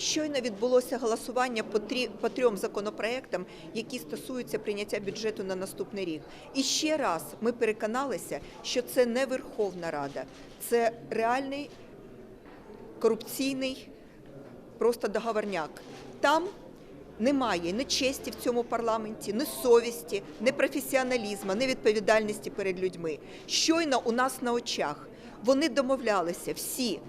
Щойно відбулося голосування по, трі, по трьом законопроектам, які стосуються прийняття бюджету на наступний рік. І ще раз ми переконалися, що це не Верховна Рада, це реальний корупційний просто договорняк. Там немає ні честі в цьому парламенті, ні совісті, ні професіоналізму, ні відповідальності перед людьми. Щойно у нас на очах вони домовлялися всі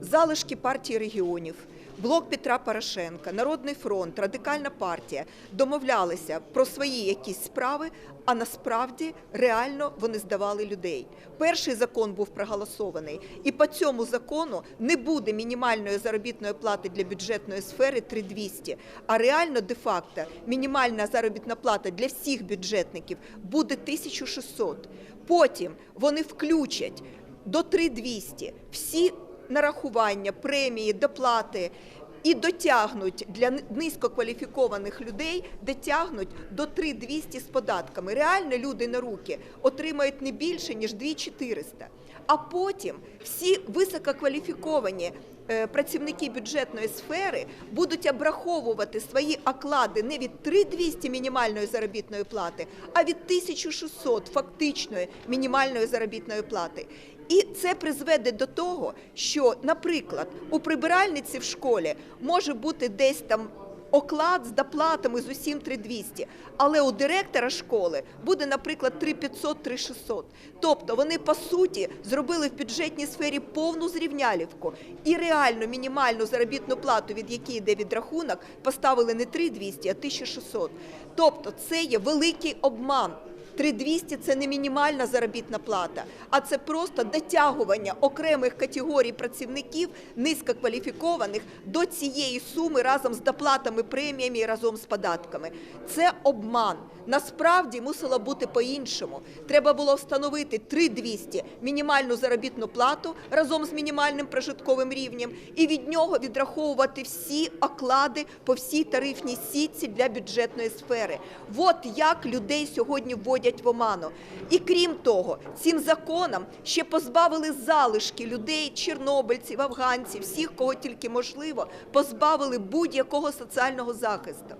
залишки партії регіонів. Блок Петра Порошенка, Народний фронт, Радикальна партія домовлялися про свої якісь справи, а насправді реально вони здавали людей. Перший закон був проголосований, і по цьому закону не буде мінімальної заробітної плати для бюджетної сфери 3200, а реально де-факто мінімальна заробітна плата для всіх бюджетників буде 1600. Потім вони включать до 3200 всі нарахування, премії, доплати і дотягнуть для низькокваліфікованих людей, дотягнуть до 3200 з податками. Реально люди на руки отримають не більше, ніж 2400. А потім всі висококваліфіковані працівники бюджетної сфери будуть обраховувати свої оклади не від 3200 мінімальної заробітної плати, а від 1600 фактичної мінімальної заробітної плати. І це призведе до того, що, наприклад, у прибиральниці в школі може бути десь там оклад з доплатами з усім 3200, але у директора школи буде, наприклад, 3500-3600. Тобто вони, по суті, зробили в бюджетній сфері повну зрівнялівку і реальну мінімальну заробітну плату, від якої йде відрахунок, поставили не 3200, а 1600. Тобто це є великий обман. 3200 – це не мінімальна заробітна плата, а це просто дотягування окремих категорій працівників низькокваліфікованих до цієї суми разом з доплатами, преміями і разом з податками. Це обман. Насправді мусило бути по-іншому. Треба було встановити 3200 мінімальну заробітну плату разом з мінімальним прожитковим рівнем і від нього відраховувати всі оклади по всій тарифній сітці для бюджетної сфери. От як людей сьогодні вводять в оману. І крім того, цим законом ще позбавили залишки людей, чорнобильців, афганців, всіх, кого тільки можливо, позбавили будь-якого соціального захисту.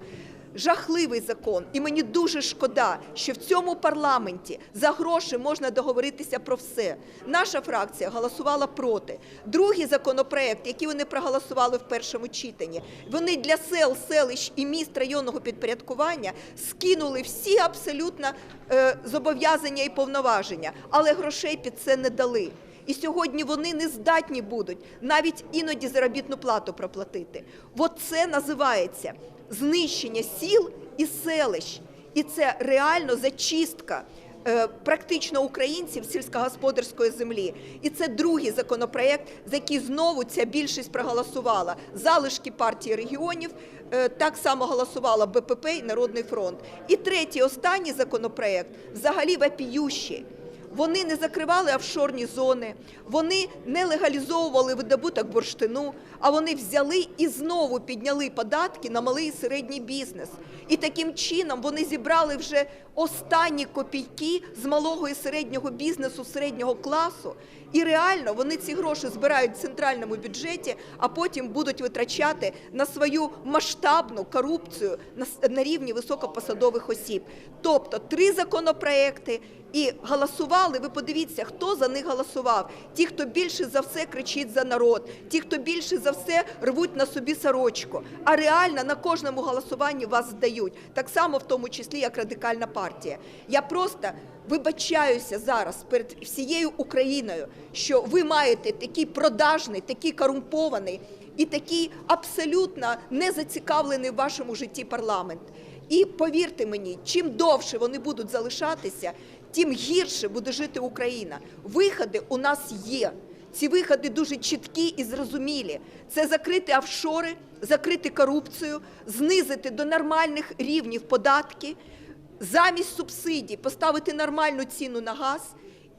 Жахливий закон, і мені дуже шкода, що в цьому парламенті за гроші можна договоритися про все. Наша фракція голосувала проти. Другий законопроект, який вони проголосували в першому читанні, вони для сел, селищ і міст районного підпорядкування скинули всі абсолютно е, зобов'язання і повноваження, але грошей під це не дали. І сьогодні вони не здатні будуть навіть іноді заробітну плату проплатити. От це називається знищення сіл і селищ. І це реально зачистка е, практично українців сільськогосподарської землі. І це другий законопроект, за який знову ця більшість проголосувала. Залишки партії регіонів е, так само голосувала БПП і Народний фронт. І третій, останній законопроект взагалі вопіющий. Вони не закривали офшорні зони, вони не легалізовували видобуток бурштину, а вони взяли і знову підняли податки на малий і середній бізнес. І таким чином вони зібрали вже останні копійки з малого і середнього бізнесу, середнього класу. І реально вони ці гроші збирають в центральному бюджеті, а потім будуть витрачати на свою масштабну корупцію на, рівні високопосадових осіб. Тобто три законопроекти. І голосували. Ви подивіться, хто за них голосував. Ті, хто більше за все кричить за народ, ті, хто більше за все рвуть на собі сорочку. А реально на кожному голосуванні вас здають. Так само, в тому числі, як радикальна партія. Я просто вибачаюся зараз перед всією Україною, що ви маєте такий продажний, такий корумпований і такий абсолютно не зацікавлений в вашому житті парламент. І повірте мені, чим довше вони будуть залишатися, тим гірше буде жити Україна. Виходи у нас є. Ці виходи дуже чіткі і зрозумілі. Це закрити офшори, закрити корупцію, знизити до нормальних рівнів податки, замість субсидій поставити нормальну ціну на газ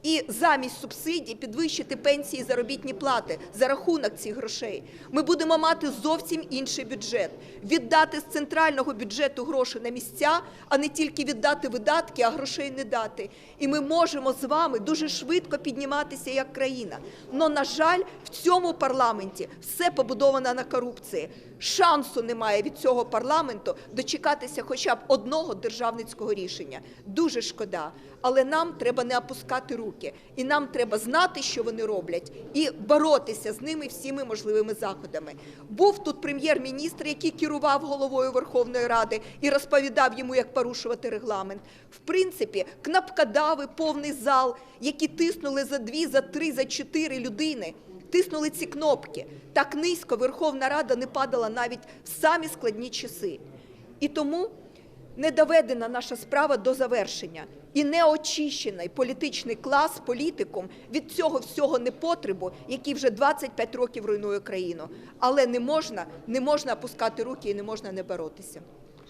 і замість субсидій підвищити пенсії і заробітні плати за рахунок цих грошей. Ми будемо мати зовсім інший бюджет. Віддати з центрального бюджету гроші на місця, а не тільки віддати видатки, а грошей не дати. І ми можемо з вами дуже швидко підніматися як країна. Но, на жаль, в цьому парламенті все побудовано на корупції. Шансу немає від цього парламенту дочекатися хоча б одного державницького рішення. Дуже шкода. Але нам треба не опускати руки, і нам треба знати, що вони роблять, і боротися з ними всіми можливими заходами. Був тут прем'єр-міністр, який керував головою Верховної Ради і розповідав йому, як порушувати регламент. В принципі, кнопкодави, повний зал, які тиснули за дві, за три, за чотири людини. Тиснули ці кнопки. Так низько Верховна Рада не падала навіть в самі складні часи. І тому не доведена наша справа до завершення. І не очищений політичний клас політикум від цього всього непотребу, який вже 25 років руйнує країну. Але не можна, не можна опускати руки і не можна не боротися.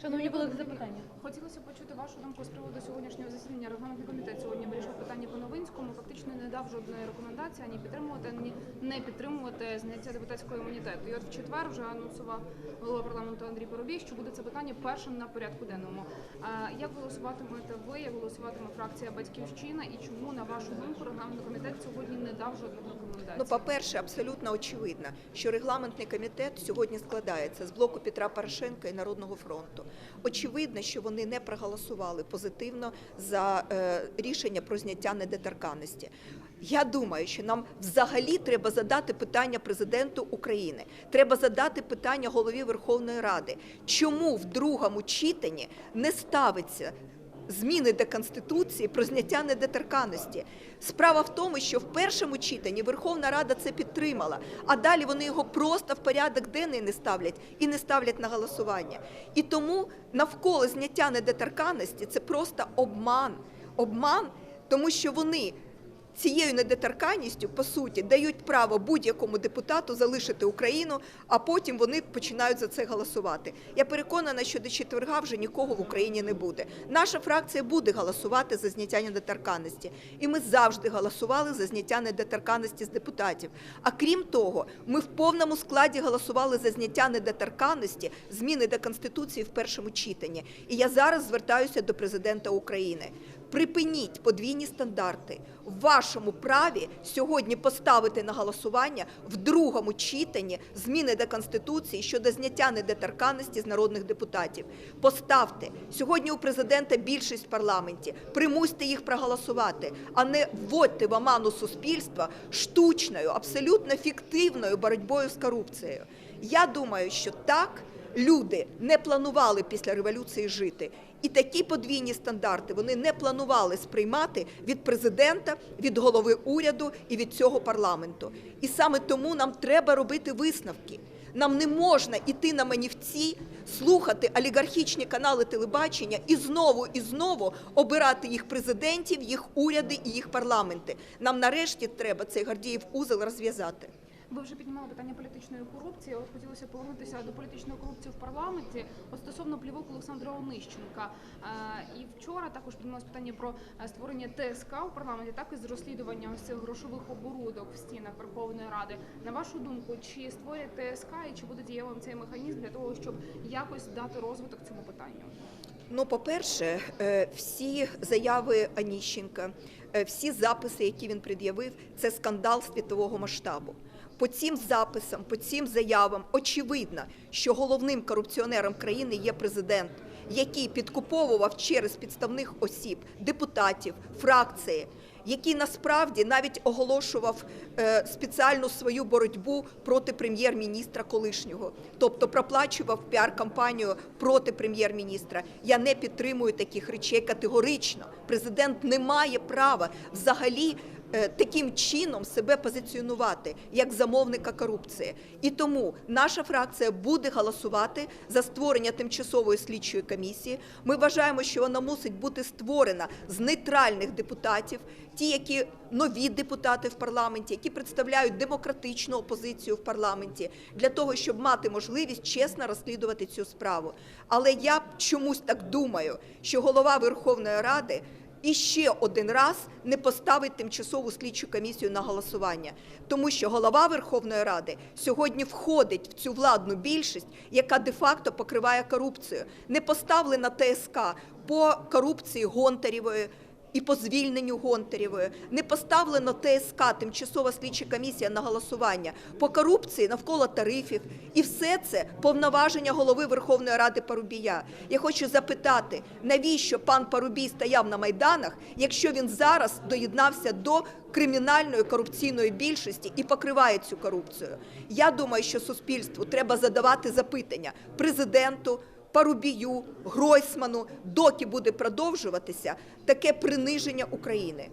Шановні колеги, запитання. Хотілося почути вашу думку з приводу сьогоднішнього засідання. Регламентний комітет сьогодні вирішив питання по Новинському. Фактично не дав жодної рекомендації ані підтримувати, ані не підтримувати зняття депутатського імунітету. І от в четвер вже анонсував голова парламенту Андрій Поробій, що буде це питання першим на порядку денному. А як голосуватимете ви? Як голосуватиме фракція Батьківщина? І чому на вашу думку регламентний комітет сьогодні не дав жодних рекомендацій? Ну, по-перше, абсолютно очевидно, що регламентний комітет сьогодні складається з блоку Петра Порошенка і Народного фронту. Очевидно, що вони не проголосували позитивно за е, рішення про зняття недоторканності. Я думаю, що нам взагалі треба задати питання президенту України. Треба задати питання голові Верховної Ради, чому в другому читанні не ставиться зміни до Конституції про зняття недоторканності. Справа в тому, що в першому читанні Верховна Рада це підтримала, а далі вони його просто в порядок денний не ставлять і не ставлять на голосування. І тому навколо зняття недоторканності це просто обман. Обман, тому що вони цією недоторканністю, по суті, дають право будь-якому депутату залишити Україну, а потім вони починають за це голосувати. Я переконана, що до четверга вже нікого в Україні не буде. Наша фракція буде голосувати за зняття недоторканності, і ми завжди голосували за зняття недоторканності з депутатів. А крім того, ми в повному складі голосували за зняття недоторканності, зміни до конституції в першому читанні. І я зараз звертаюся до президента України. Припиніть подвійні стандарти в вашому праві сьогодні поставити на голосування в другому читанні зміни до конституції щодо зняття недоторканності з народних депутатів. Поставте сьогодні у президента більшість в парламенті. Примусьте їх проголосувати, а не вводьте в оману суспільства штучною, абсолютно фіктивною боротьбою з корупцією. Я думаю, що так люди не планували після революції жити. І такі подвійні стандарти вони не планували сприймати від президента, від голови уряду і від цього парламенту. І саме тому нам треба робити висновки. Нам не можна іти на манівці, слухати олігархічні канали телебачення і знову і знову обирати їх президентів, їх уряди і їх парламенти. Нам нарешті треба цей Гордіїв узел розв'язати. Ви вже піднімали питання політичної корупції. От хотілося повернутися до політичної корупції в парламенті. От стосовно плівок Олександра Онищенка. І вчора також піднімалось питання про е, створення ТСК у парламенті, так і з розслідування ось цих грошових оборудок в стінах Верховної Ради. На вашу думку, чи створять ТСК і чи буде дієвим цей механізм для того, щоб якось дати розвиток цьому питанню? Ну, по-перше, е, всі заяви Аніщенка, е, всі записи, які він пред'явив, це скандал світового масштабу. По цим записам, по цим заявам очевидно, що головним корупціонером країни є президент, який підкуповував через підставних осіб депутатів, фракції, який насправді навіть оголошував е, спеціальну свою боротьбу проти прем'єр-міністра колишнього, тобто проплачував піар-кампанію проти прем'єр-міністра. Я не підтримую таких речей категорично. Президент не має права взагалі. Е, Таким чином себе позиціонувати як замовника корупції, і тому наша фракція буде голосувати за створення тимчасової слідчої комісії. Ми вважаємо, що вона мусить бути створена з нейтральних депутатів, ті, які нові депутати в парламенті, які представляють демократичну опозицію в парламенті, для того, щоб мати можливість чесно розслідувати цю справу. Але я чомусь так думаю, що голова Верховної Ради. І ще один раз не поставить тимчасову слідчу комісію на голосування, тому що голова Верховної Ради сьогодні входить в цю владну більшість, яка де-факто покриває корупцію. Не поставлена ТСК по корупції Гонтарєвої, і по звільненню Гонтарєвої, не поставлено ТСК, тимчасова слідча комісія на голосування по корупції навколо тарифів. І все це повноваження голови Верховної Ради Парубія. Я хочу запитати, навіщо пан Парубій стояв на майданах, якщо він зараз доєднався до кримінальної корупційної більшості і покриває цю корупцію? Я думаю, що суспільству треба задавати запитання президенту. Парубію, Гройсману, доки буде продовжуватися таке приниження України.